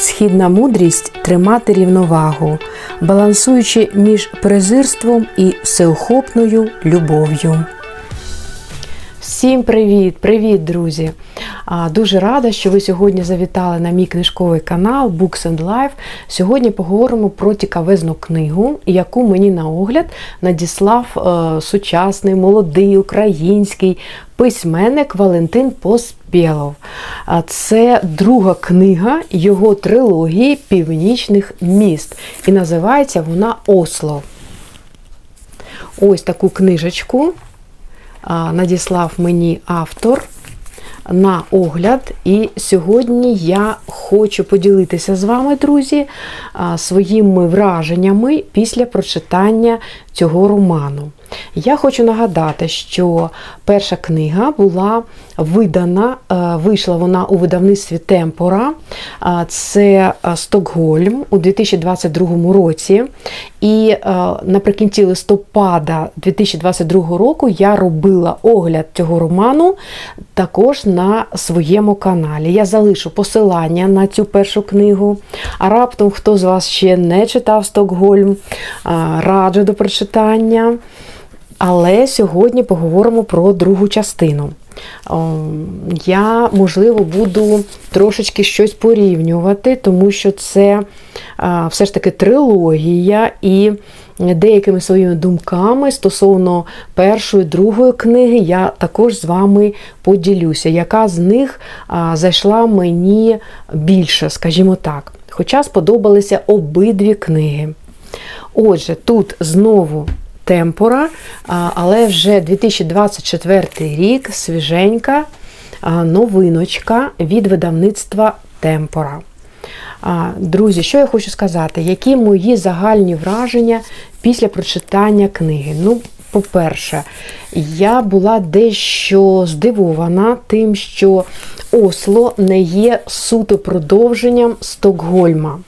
Східна мудрість тримати рівновагу, балансуючи між презирством і всеохопною любов'ю. Всім привіт! Привіт, друзі! Дуже рада, що ви сьогодні завітали на мій книжковий канал Books and Life. Сьогодні поговоримо про цікавезну книгу, яку мені на огляд надіслав е, сучасний, молодий український письменник Валентин Поспєлов. А Це друга книга його трилогії Північних міст. І називається вона Осло. Ось таку книжечку надіслав мені автор на огляд. І сьогодні я хочу поділитися з вами, друзі, своїми враженнями після прочитання цього роману. Я хочу нагадати, що перша книга була видана, е, вийшла вона у видавництві Темпора, Е, це е, Стокгольм у 2022 році. І наприкінці листопада 2022 року я робила огляд цього роману також на своєму каналі. Я залишу посилання на цю першу книгу. А раптом, хто з вас ще не читав Стокгольм, раджу до прочитання. Але сьогодні поговоримо про другу частину. Я, можливо, буду трошечки щось порівнювати, тому що це все ж таки трилогія, і деякими своїми думками стосовно першої, другої книги я також з вами поділюся, яка з них зайшла мені більше, скажімо так. Хоча сподобалися обидві книги. Отже, тут знову темпора, але вже 2024 рік свіженька новиночка від видавництва Темпора. Друзі, що я хочу сказати, які мої загальні враження після прочитання книги? Ну, по-перше, я була дещо здивована тим, що Осло не є суто продовженням Стокгольма.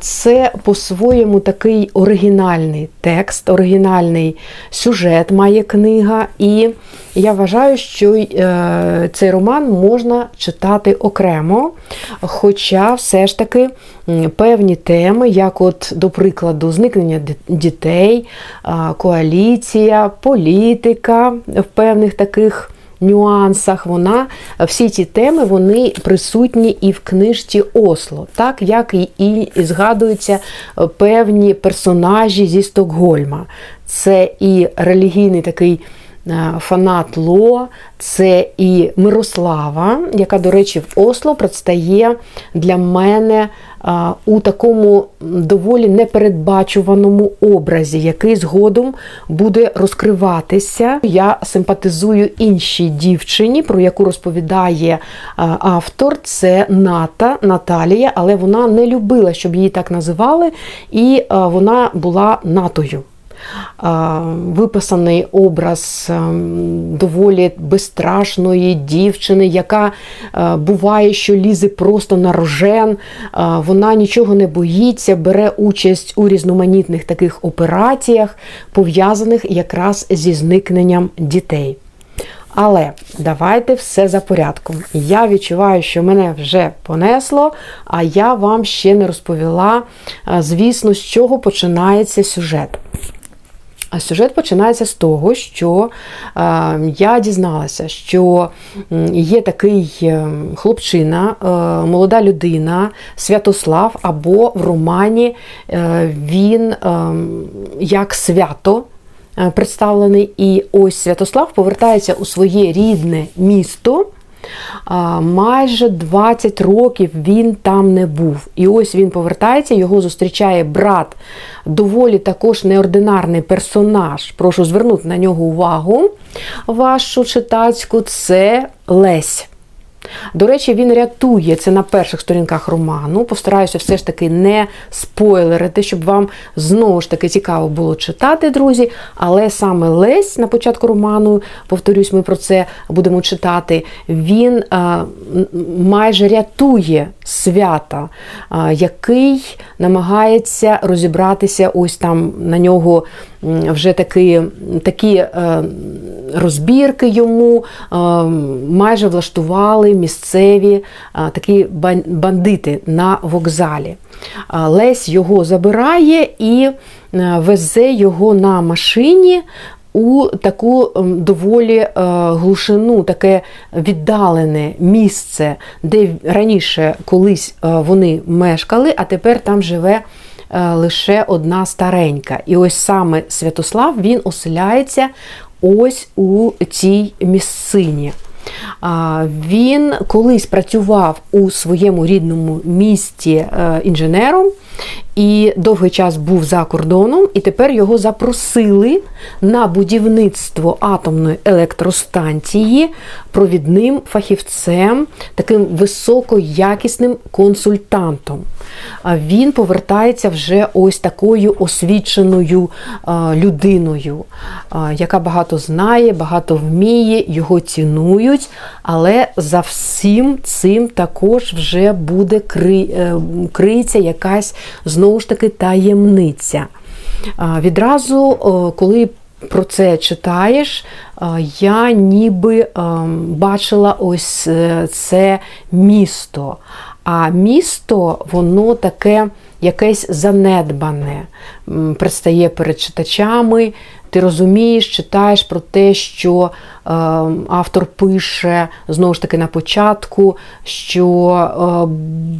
Це по-своєму такий оригінальний текст, оригінальний сюжет має книга, і я вважаю, що е, цей роман можна читати окремо. Хоча все ж таки певні теми, як, от, до прикладу, зникнення дітей, коаліція, політика в певних таких нюансах. Вона всі ці теми вони присутні і в книжці Осло, так як і, згадуються е, певні персонажі зі Стокгольма. Це і релігійний такий. Е, фанат Ло, це і Мирослава, яка, до речі, в Осло предстає для мене е, у такому доволі непередбачуваному образі, який згодом буде розкриватися. Я симпатизую іншій дівчині, про яку розповідає автор. Це Ната Наталія, але вона не любила, щоб її так називали, і вона була натою виписаний образ ем, доволі безстрашної дівчини, яка е, буває, що лізе просто на рожен, вона нічого не боїться, бере участь у різноманітних таких операціях, пов'язаних якраз зі зникненням дітей. Але давайте все за порядком. Я відчуваю, що мене вже понесло, а я вам ще не розповіла, е, звісно, з чого починається сюжет. Сюжет починається з того, що е, я дізналася, що є такий е, хлопчина, е, молода людина, Святослав, або в романі він як свято. Представлений, і ось Святослав повертається у своє рідне місто, майже 20 років він там не був. І ось він повертається, його зустрічає брат, доволі також неординарний персонаж. Прошу звернути на нього увагу вашу читацьку, це Лесь. До речі, він рятує це на перших сторінках роману. Постараюся все ж таки не спойлерити, щоб вам знову ж таки цікаво було читати, друзі. Але саме Лесь на початку роману, повторюсь, ми про це будемо читати, він а, майже рятує свята, а, який намагається розібратися, ось там на нього вже такі, такі е, розбірки йому е, майже влаштували місцеві е, такі бандити на вокзалі. Лесь його забирає і везе його на машині у таку доволі глушину, таке віддалене місце, де раніше колись вони мешкали, а тепер там живе лише одна старенька. І ось саме Святослав він оселяється ось у цій місцині. Він колись працював у своєму рідному місті е, інженером і довгий час був за кордоном, і тепер його запросили на будівництво атомної електростанції провідним фахівцем, таким високоякісним консультантом. Він повертається вже ось такою освіченою людиною, яка багато знає, багато вміє, його цінують, але за всім цим також вже буде кри... е, якась знову ж таки таємниця. Відразу, коли про це читаєш, я ніби ем, бачила ось е, це місто. А місто, воно таке якесь занедбане, предстає перед читачами. Ти розумієш, читаєш про те, що е, автор пише знову ж таки на початку, що е,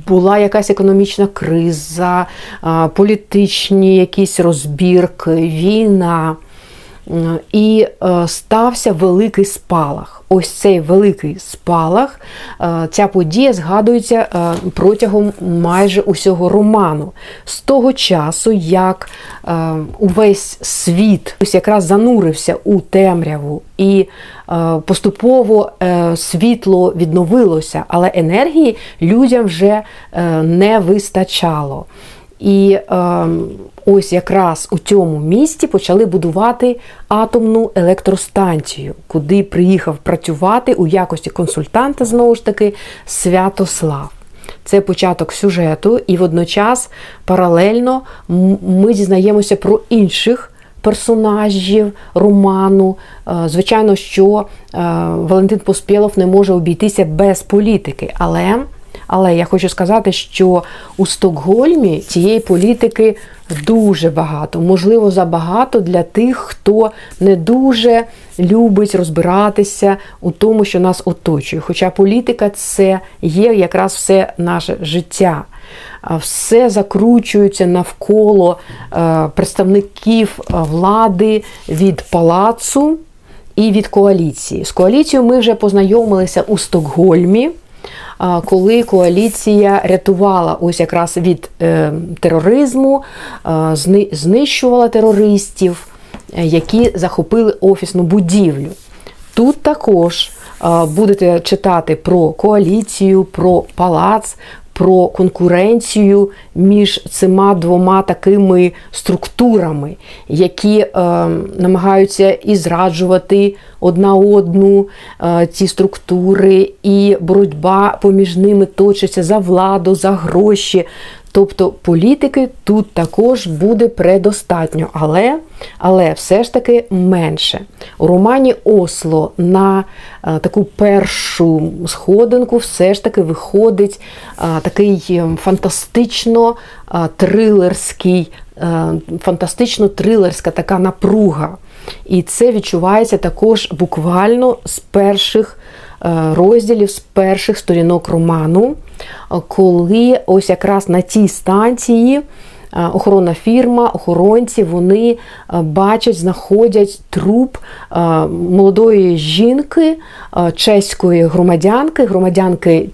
була якась економічна криза, е, політичні якісь розбірки, війна. І е, стався великий спалах. Ось цей великий спалах, е, ця подія згадується е, протягом майже усього роману. З того часу, як увесь світ ось якраз занурився у темряву і поступово світло відновилося, але енергії людям вже не вистачало. І е, ось якраз у цьому місті почали будувати атомну електростанцію, куди приїхав працювати у якості консультанта знову ж таки Святослав. Це початок сюжету, і водночас паралельно ми дізнаємося про інших персонажів роману. Е, Звичайно, що е, Валентин Поспєлов не може обійтися без політики, але але я хочу сказати, що у Стокгольмі цієї політики дуже багато, можливо, забагато для тих, хто не дуже любить розбиратися у тому, що нас оточує. Хоча політика це є якраз все наше життя. Все закручується навколо е, представників е, влади від палацу і від коаліції. З коаліцією ми вже познайомилися у Стокгольмі коли коаліція рятувала ось якраз від е, тероризму, знищувала терористів, е, які захопили офісну будівлю. Тут також будете читати про коаліцію, про палац, про конкуренцію між цими двома такими структурами, які е, намагаються і зраджувати одна одну е, ці структури, і боротьба поміж ними точиться за владу, за гроші. Тобто політики тут також буде предостатньо, але, але все ж таки менше. У романі Осло на е, таку першу сходинку все ж таки виходить е, такий е, фантастично е, трилерський, фантастично трилерська така напруга. І це відчувається також буквально з перших розділів, з перших сторінок роману, коли ось якраз на тій станції е, охоронна фірма, охоронці, вони е, бачать, знаходять труп е, молодої жінки, чеської громадянки, громадянки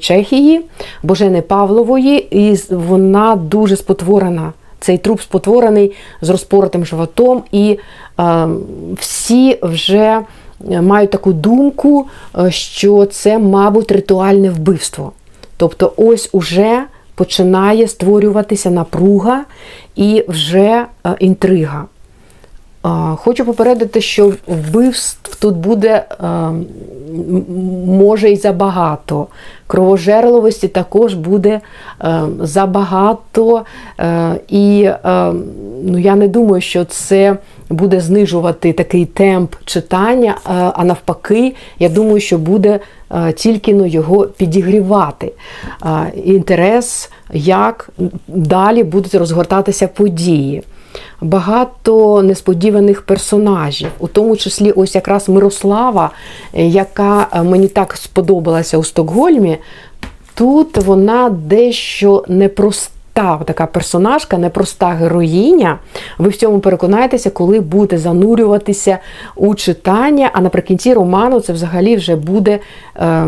Чехії, Божени Павлової, і вона дуже спотворена. Цей труп спотворений з розпоротим животом, і е, всі вже мають таку думку, що це, мабуть, ритуальне вбивство. Тобто, ось уже починає створюватися напруга і вже е, інтрига. Хочу попередити, що вбивств тут буде е, може й забагато. Кровожерливості також буде е, забагато. І ну, я не думаю, що це буде знижувати такий темп читання, е, а навпаки, я думаю, що буде е, тільки ну, його підігрівати. Е, Інтерес, як далі будуть розгортатися події. Багато несподіваних персонажів, у тому числі ось якраз Мирослава, яка мені так сподобалася у Стокгольмі. Тут вона дещо непроста. Така персонажка, непроста героїня. Ви в цьому переконаєтеся, коли будете занурюватися у читання, а наприкінці роману це взагалі вже буде е,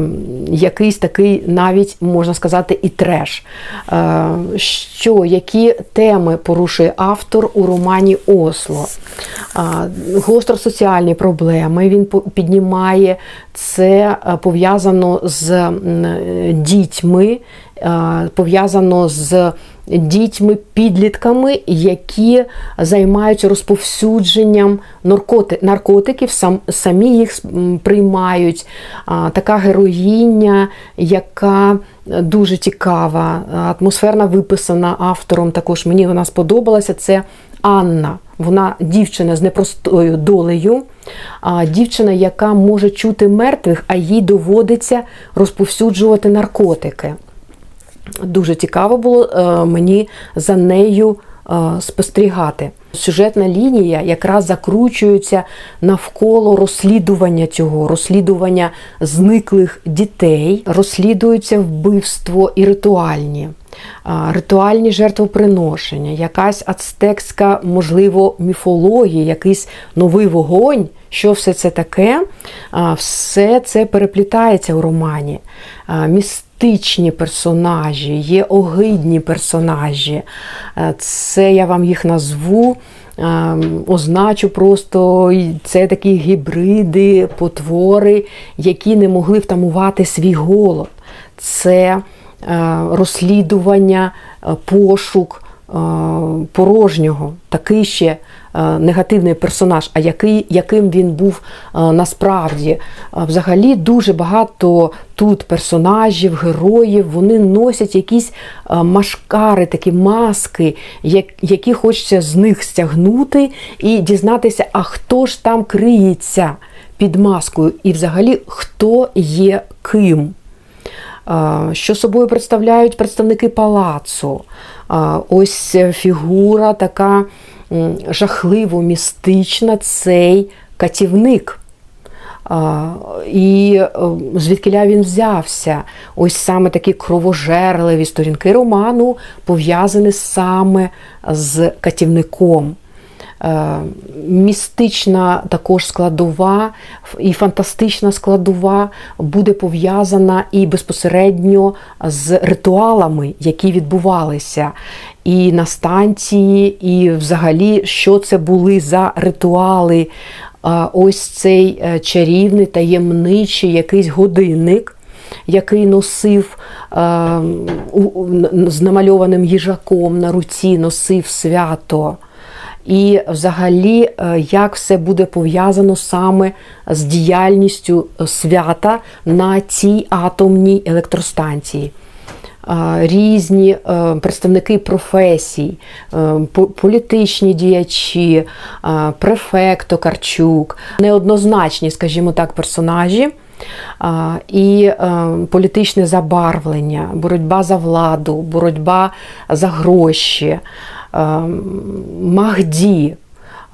якийсь такий, навіть можна сказати, і треш. Е, що, які теми порушує автор у романі Осло? Е, гостросоціальні проблеми він піднімає. Це е, пов'язано з дітьми, е, пов'язано з дітьми-підлітками, які займаються розповсюдженням наркоти, наркотиків, сам, самі їх приймають. Така героїня, яка дуже цікава, атмосферна виписана автором. Також мені вона сподобалася. Це Анна. Вона дівчина з непростою долею, дівчина, яка може чути мертвих, а їй доводиться розповсюджувати наркотики. Дуже цікаво було е, мені за нею е, спостерігати. Сюжетна лінія якраз закручується навколо розслідування цього, розслідування зниклих дітей, розслідується вбивство і ритуальні. Ритуальні жертвоприношення, якась ацтекська, можливо, міфологія, якийсь новий вогонь, що все це таке, все це переплітається у романі. А, Містичні персонажі, є огидні персонажі. Е, Це я вам їх назву. е, Означу просто це такі гібриди, потвори, які не могли втамувати свій голод. Це е, розслідування, пошук порожнього, такий ще негативний персонаж, а який, яким він був е, насправді. Е, Взагалі дуже багато тут персонажів, героїв, вони носять якісь е, машкари, такі маски, які хочеться з них стягнути і дізнатися, а хто ж там криється під маскою, і взагалі хто є ким. Що собою представляють представники палацу? Ось фігура така жахливо містична, цей катівник. І е, звідкиля він взявся? Ось саме такі кровожерливі сторінки роману пов'язані саме з катівником. Е, Містична також складова і фантастична складова буде пов'язана і безпосередньо з ритуалами, які відбувалися і на станції, і взагалі, що це були за ритуали. Ось цей е, чарівний таємничий якийсь годинник, який носив е, з намальованим їжаком на руці, носив свято. І взагалі, е, як все буде пов'язано саме з діяльністю свята на цій атомній електростанції. Е, Різні е, представники професій, е, політичні діячі, е, префект Токарчук, неоднозначні, скажімо так, персонажі. І е, політичне забарвлення, боротьба за владу, боротьба за гроші, е, Махді,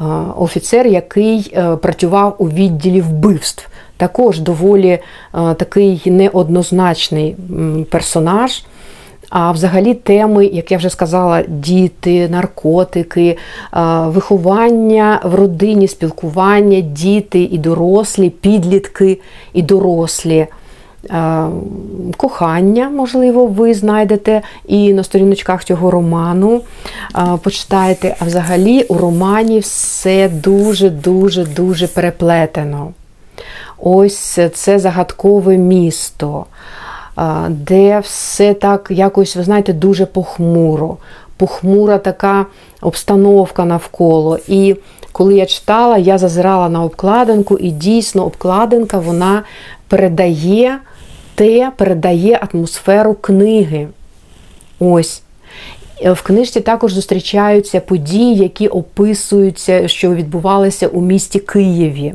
е, офіцер, який е, працював у відділі вбивств. Також доволі е, такий неоднозначний персонаж. А взагалі теми, як я вже сказала, діти, наркотики, е, виховання в родині, спілкування, діти і дорослі, підлітки і дорослі. Е, Кохання, можливо, ви знайдете і на сторіночках цього роману е, почитаєте. А взагалі у романі все дуже-дуже дуже переплетено. Ось це загадкове місто, де все так якось, ви знаєте, дуже похмуро. Похмура така обстановка навколо. І коли я читала, я зазирала на обкладинку, і дійсно обкладинка вона передає те, передає атмосферу книги. Ось. Е, В книжці також зустрічаються події, які описуються, що відбувалися у місті Києві.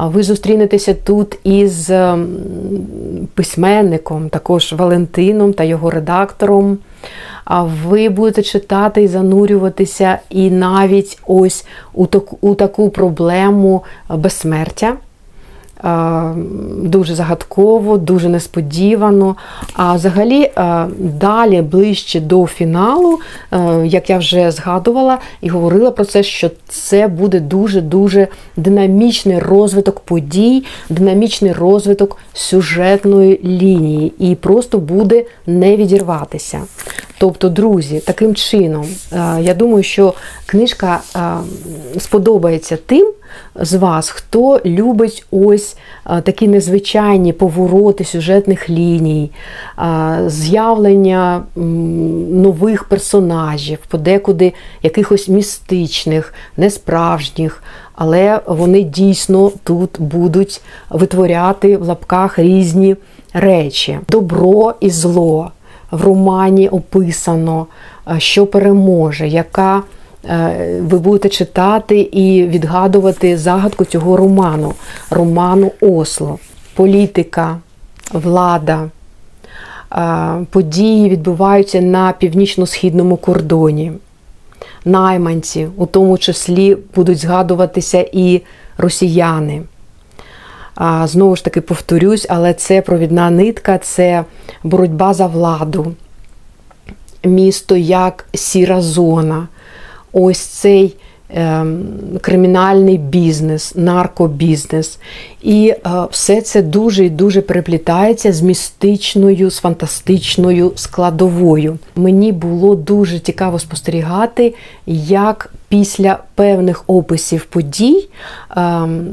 Ви зустрінетеся тут із ем, письменником, також Валентином та його редактором. А ви будете читати і занурюватися, і навіть ось у таку проблему безсмертя. Е, Дуже загадково, дуже несподівано. А взагалі, е, далі, ближче до фіналу, е, як я вже згадувала і говорила про це, що це буде дуже-дуже динамічний розвиток подій, динамічний розвиток сюжетної лінії, і просто буде не відірватися. Тобто, друзі, таким чином, я думаю, що книжка сподобається тим з вас, хто любить ось такі незвичайні повороти сюжетних ліній, з'явлення нових персонажів, подекуди якихось містичних, несправжніх, але вони дійсно тут будуть витворяти в лапках різні речі: добро і зло. В романі описано, що переможе, яка ви будете читати і відгадувати загадку цього роману, роману Осло, політика, влада, події відбуваються на північно-східному кордоні. Найманці, у тому числі будуть згадуватися і росіяни. Знову ж таки повторюсь, але це провідна нитка, це боротьба за владу, місто як сіра зона. Ось цей е, кримінальний бізнес, наркобізнес. І е, все це дуже і дуже переплітається з містичною, з фантастичною складовою. Мені було дуже цікаво спостерігати, як після певних описів подій е,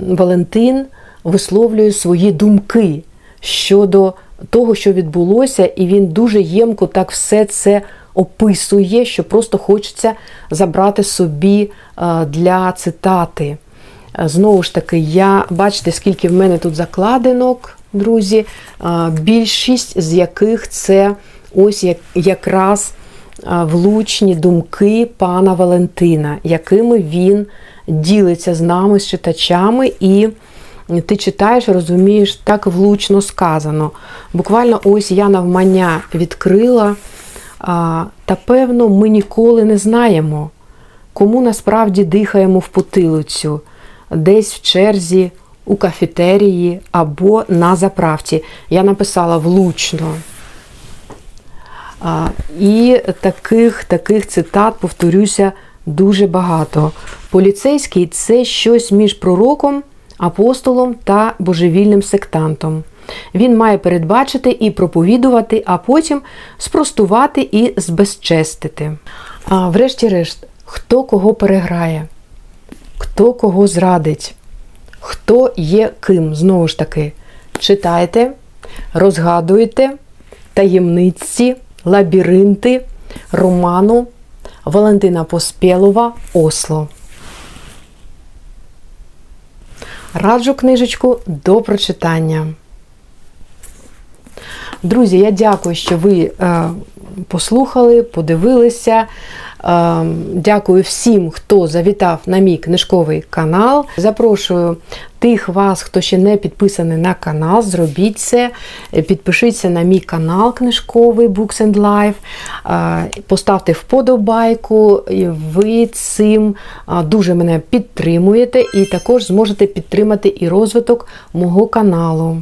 Валентин висловлює свої думки щодо того, що відбулося, і він дуже ємко так все це описує, що просто хочеться забрати собі для цитати. Знову ж таки, я бачите, скільки в мене тут закладинок, друзі, більшість з яких це ось якраз влучні думки пана Валентина, якими він ділиться з нами, з читачами, і ти читаєш, розумієш, так влучно сказано. Буквально ось я навмання відкрила. Та певно, ми ніколи не знаємо, кому насправді дихаємо в потилицю, десь в черзі, у кафетерії або на заправці. Я написала влучно. І таких, таких цитат, повторюся, дуже багато. Поліцейський це щось між пророком, апостолом та божевільним сектантом. Він має передбачити і проповідувати, а потім спростувати і збезчестити. А врешті-решт, хто кого переграє, хто кого зрадить, хто є ким, знову ж таки, читайте, розгадуйте таємниці, лабіринти роману Валентина Поспєлова Осло. Раджу книжечку до прочитання. Друзі, я дякую, що ви е, послухали, подивилися. Е, дякую всім, хто завітав на мій книжковий канал. Запрошую тих вас, хто ще не підписаний на канал, зробіть це. Підпишіться на мій канал книжковий Books and Life, е, поставте вподобайку, ви цим дуже мене підтримуєте і також зможете підтримати і розвиток мого каналу.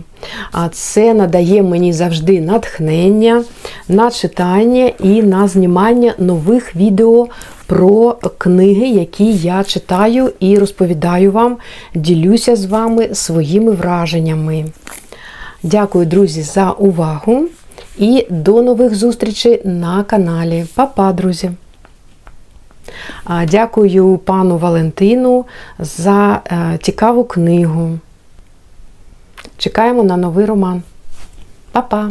А це надає мені завжди натхнення на читання і на знімання нових відео про книги, які я читаю і розповідаю вам, ділюся з вами своїми враженнями. Дякую, друзі, за увагу і до нових зустрічей на каналі. Па-па, друзі! Дякую пану Валентину за е, цікаву книгу. Чекаємо на новий роман. Па-па!